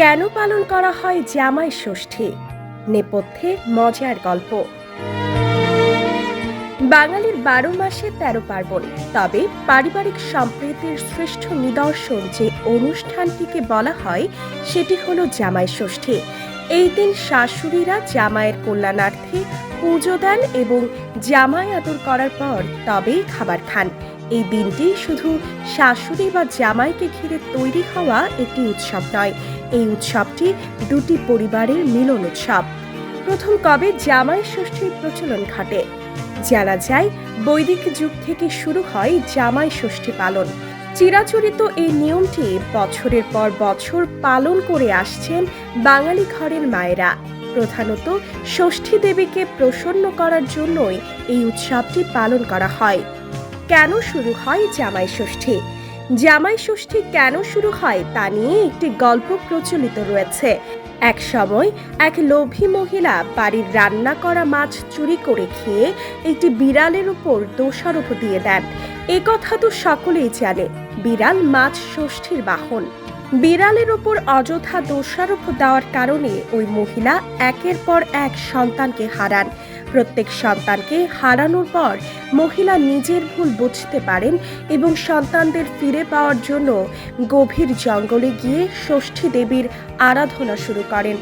কেন পালন করা হয় জামাই ষষ্ঠী? নেপথ্যে মজার গল্প। বাঙালির বারো মাসে তেরো পার্বণ, তবে পারিবারিক সম্প্রীতির শ্রেষ্ঠ নিদর্শন যে অনুষ্ঠানটিকে বলা হয়, সেটি হলো জামাই ষষ্ঠী। এই দিন শাশুড়িরা জামাইয়ের কল্যাণার্থে পুজো দেন এবং জামাই আদর করার পর তবেই খাবার খান। এই দিনটি শুধু শাশুড়ি বা জামাইকে ঘিরে তৈরি হওয়া একটি উৎসব নয় এই উৎসবটি দুটি পরিবারের মিলন উৎসব। প্রথম কবে জামাই ষষ্ঠীর প্রচলন ঘটে। জানা যায়, বৈদিক যুগ থেকে শুরু হয় জামাই ষষ্ঠী পালন। চিরাচরিত এই নিয়মটি বছরের পর বছর পালন করে আসছেন বাঙালি ঘরের মায়েরা। প্রধানত ষষ্ঠী দেবীকে প্রসন্ন করার জন্যই এই উৎসবটি পালন করা হয়। কেন শুরু হয় জামাই ষষ্ঠী? জামাই ষষ্ঠী কেন শুরু হয় তা নিয়ে একটি গল্প প্রচলিত রয়েছে। এক সময় এক লোভী মহিলা বাড়ির রান্না করা মাছ চুরি করে খেয়ে একটি বিড়ালের উপর দোষারোপ দিয়ে দেন। এ কথা তো সকলেই জানে, বিড়াল মাছ ষষ্ঠীর বাহন। বিড়ালের ওপর অযথা দোষারোপ দেওয়ার কারণে ওই মহিলা একের পর এক সন্তানকে হারান। প্রত্যেক সন্তানকে হারানোর পর মহিলা নিজের ভুল বুঝতে পারেন এবং সন্তানদের ফিরে পাওয়ার জন্য গভীর জঙ্গলে গিয়ে ষষ্ঠী দেবীর আরাধনা শুরু করেন।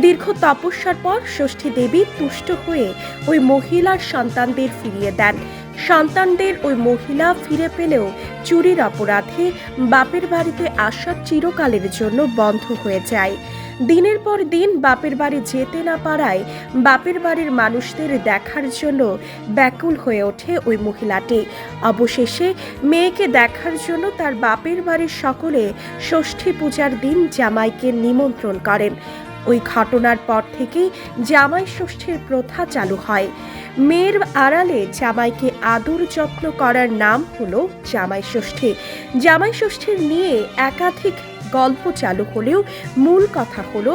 দীর্ঘ তপস্যার পর ষষ্ঠী দেবী তুষ্ট হয়ে ওই মহিলার সন্তানদের ফিরিয়ে দেন। সন্তানদের ওই মহিলা ফিরে পেলেও চুরির অপরাধে বাপের বাড়িতে আসা চিরকালের জন্য বন্ধ হয়ে যায়। দিনের পর দিন বাপের বাড়ি যেতে না পারায় বাপের বাড়ির মানুষদের দেখার জন্য ব্যাকুল হয়ে ওঠে ওই মহিলাটি। অবশেষে মেয়েকে দেখার জন্য তার বাপের বাড়ির সকলে ষষ্ঠী পূজার দিন জামাইকে নিমন্ত্রণ করেন। ওই ঘটনার পর থেকেই জামাই ষষ্ঠীর প্রথা চালু হয়। মেয়ের আড়ালে জামাইকে আদর যত্ন করার নাম হলো জামাই ষষ্ঠী। জামাই ষষ্ঠীর নিয়ে একাধিক গল্প চালু হলেও মূল কথা হলো,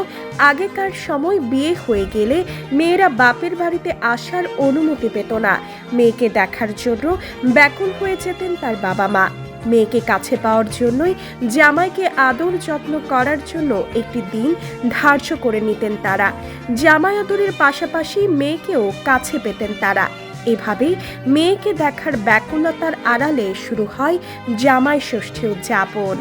আগেকার সময় বিয়ে হয়ে গেলে মেয়েরা বাপের বাড়িতে আসার অনুমতি পেত না। মেয়েকে দেখার জন্য ব্যাকুল হয়ে যেতেন তার বাবা মা। মেয়েকে কাছে পাওয়ার জন্যই জামাইকে আদর যত্ন করার জন্য একটি দিন ধার্য করে নিতেন তারা। জামাই আদরের পাশাপাশি মেয়েকেও কাছে পেতেন তারা। এভাবেই মেয়েকে দেখার ব্যাকুলতার আড়ালে শুরু হয় জামাই ষষ্ঠী উদযাপন।